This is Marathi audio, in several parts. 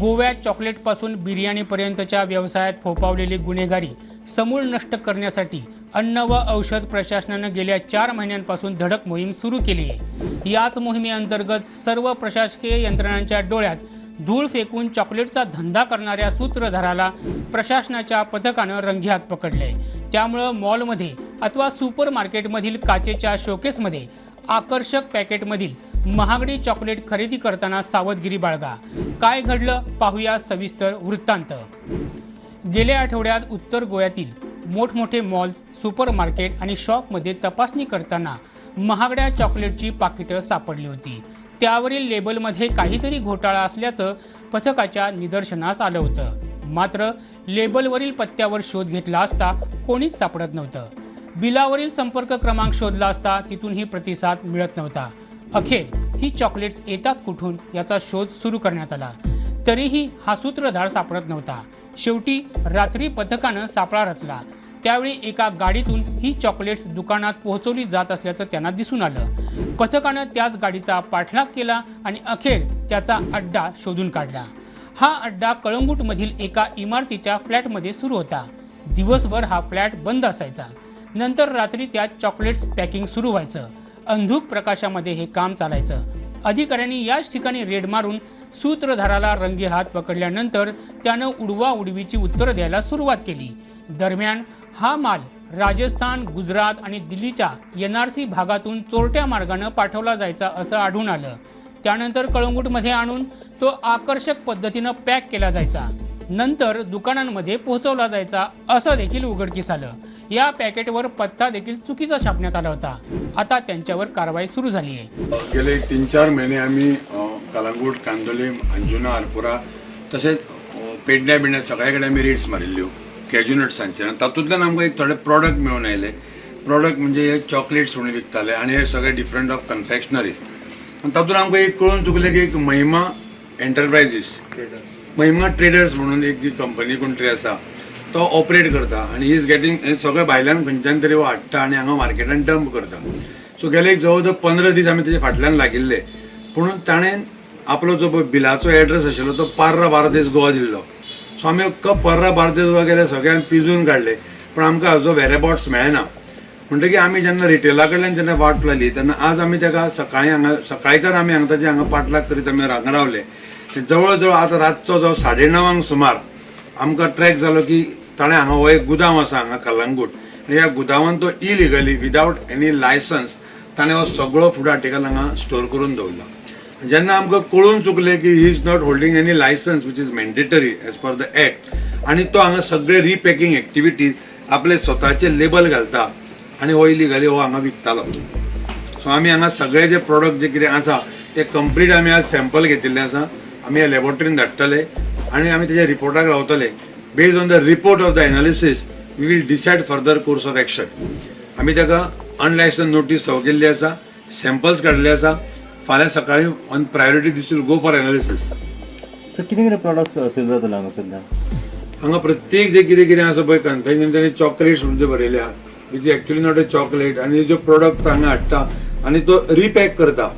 गोव्यात चॉकलेटपासून बिर्याणीपर्यंतच्या व्यवसायात फोपावलेली गुन्हेगारी समूळ नष्ट करण्यासाठी अन्न व औषध प्रशासनानं गेल्या चार महिन्यांपासून धडक मोहीम सुरू केली आहे. याच मोहिमेअंतर्गत सर्व प्रशासकीय यंत्रणांच्या डोळ्यात धूळ फेकून चॉकलेटचा धंदा करणाऱ्या सूत्रधाराला प्रशासनाच्या पथकानं रंगेहात पकडले. त्यामुळं मॉलमध्ये अथवा सुपर मार्केटमधील काचेच्या शोकेसमध्ये आकर्षक पॅकेटमधील महागडी चॉकलेट खरेदी करताना सावधगिरी बाळगा. काय घडलं पाहूया सविस्तर वृत्तांत. गेल्या आठवड्यात उत्तर गोव्यातील मोठमोठे मॉल्स सुपर मार्केट आणि शॉपमध्ये तपासणी करताना महागड्या चॉकलेटची पाकिटं सापडली होती. त्यावरील लेबलमध्ये काहीतरी घोटाळा असल्याचं पथकाच्या निदर्शनास आलं होतं. मात्र लेबलवरील पत्त्यावर शोध घेतला असता कोणीच सापडत नव्हतं. बिलावरील संपर्क क्रमांक शोधला असता तिथूनही प्रतिसाद मिळत नव्हता. अखेर ही चॉकलेट्स येतात कुठून याचा शोध सुरू करण्यात आला. तरीही हा सूत्रधार सापडत नव्हता. शेवटी रात्री पथकानं सापळा रचला. त्यावेळी एका गाडीतून ही चॉकलेट्स दुकानात पोहोचवली जात असल्याचं त्यांना दिसून आलं. पथकानं त्याच गाडीचा पाठलाग केला आणि अखेर त्याचा अड्डा शोधून काढला. हा अड्डा कळंगूटमधील एका इमारतीच्या फ्लॅटमध्ये सुरू होता. दिवसभर हा फ्लॅट बंद असायचा. नंतर रात्री त्यात चॉकलेट्स पॅकिंग सुरू व्हायचं. अंधूक प्रकाशामध्ये हे काम चालायचं. अधिकाऱ्यांनी याच ठिकाणी रेड मारून सूत्रधाराला रंगे हात पकडल्यानंतर त्यानं उडवा उडवीची उत्तरं द्यायला सुरुवात केली. दरम्यान हा माल राजस्थान गुजरात आणि दिल्लीच्या एन आर सी भागातून चोरट्या मार्गानं पाठवला जायचा असं आढळून आलं. त्यानंतर कळंगूटमध्ये आणून तो आकर्षक पद्धतीनं पॅक केला जायचा. नंतर दुकानांमध्ये पोहोचवला जायचा असं देखील उघडकीस आलं. या पॅकेटवर पत्ता देखील चुकीचा छापण्यात आला होता. आता त्यांच्यावर कारवाई सुरू झाली आहे. गेले एक तीन चार महिने आम्ही कलांगूट कांदोलीम अंजुना आरपुरा तशेंच पेडण्या बिडण्या सगळ्याकडे कडेन आमी रेट्स मारिल्ल्यो कॅज्युनट्सांचे आनी तातूंतल्यान आमकां एक थोडे प्रॉडक्ट मेळून आयले प्रॉडक्ट म्हणजे हे चॉकलेट्स म्हणून विकताले आनी हे सगळे डिफरंट ऑफ कन्फेक्शनरी आनी तातूंत आमकां एक कळून चुकलें की एक महिमा एंटरप्रायजीस महिमा ट्रेडर्स म्हणून एक जी कंपनी कोणतरी आसा तो ऑपरेट करता आनी ही इज गेटींग सगळे भायल्यान खंयच्यान तरी हाडटा आनी हांगा मार्केटान डंप करता. सो गेले एक जवळ जवळ पंदरा दीस आमी तेजे फाटल्यान लागिल्ले. पूण ताणें आपलो जो पळय बिलाचो एड्रेस आशिल्लो तो पार्रा बार्देस गोवा दिल्लो. सो आमी अख्ख पर्रा बार्देस गोवा गेले सगळ्यांक पिजून काडले पण आमकां हाजो वेरेबॉट्स मेळना. म्हणटकीर आमी जेन्ना रिटेला कडल्यान जेन्ना वाट लायली तेन्ना आज आमी ताका सकाळीं हांगा सकाळींच्यान आमी हांगा ताजे हांगा पाटलाक करीत आमी हांगा रावले. ते जवळ जवळ आतां रातचो जो साडे णवांक सुमार आमकां ट्रॅक जालो की ताणें हांगा हो एक गुदाम आसा हांगा कलंगूट. आनी ह्या गुदामान तो इलिगली विदावट एनी लायसन्स ताणें हो सगळो फूड आर्टिकल हांगा स्टोर करून दवरला. जेन्ना आमकां कळून चुकलें की he is not holding any licence which is mandatory as per the act आनी तो हांगा सगळे रिपॅकींग एक्टिविटीज आपले स्वताचे लेबल घालता आनी हो इलिगली हो हांगा विकतालो. सो आमी हांगा सगळे जे प्रॉडक्ट जे कितें आसा ते कंप्लीट आमी आज सॅम्पल घेतिल्ले आसा. आमी ह्या लॅबोरेटरीन धाडटले आनी आमी तेच्या रिपोर्टाक रावतले based on the report of the analysis we will decide further course of action आमी ताका अनलायसन नोटीस सव केल्ली आसा सॅम्पल्स काडले आसा फाल्यां सकाळीं on priority this will go for analysis sir कितें कितें प्रॉडक्ट्स सेल जातले हांगा सध्या? हांगा प्रत्येक जे कितें कितें आसा पळय कन्फेक्शन तांणी चॉकलेट्स म्हणजे बरयल्या which actually not a chocolate आनी जो प्रोडक्ट हांगा हाडटा आनी तो रिपॅक करता.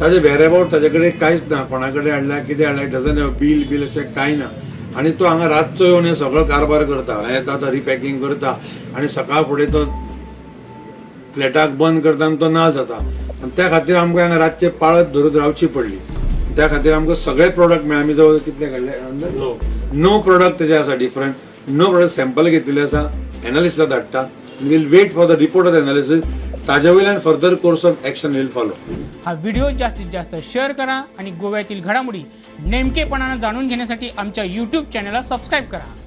ताजे वेरेबावट ताजे कडेन कांयच ना कोणा कडेन हाडला कितें हाडला डजन हॅव बील बील अशें कांय ना. आनी तो हांगा रातचो येवन हे सगळो कारबार करता येता तो रिपॅकींग करता आनी सकाळ फुडें तो फ्लॅटाक बंद करता आनी तो ना जाता. आनी त्या खातीर आमकां हांगा रातचे पाळत धरून रावची पडली. त्या खातीर आमकां सगळे प्रोडक्ट मेळ आमी जवळ कितले काडले नो. प्रोडक्ट तेजे आसा डिफरंट नो प्रोडक्ट सॅम्पल घेतिल्ले आसा एनालिसिसाक धाडटा. Will wait for the report of analysis ताजावेल and further course of action will follow हा व्हिडिओ जास्तीत जास्त शेअर करा आणि गोव्यातील घडामोडी नेमकेपणानं जाणून घेण्यासाठी आमच्या यूट्यूब चॅनलला सबस्क्राईब करा.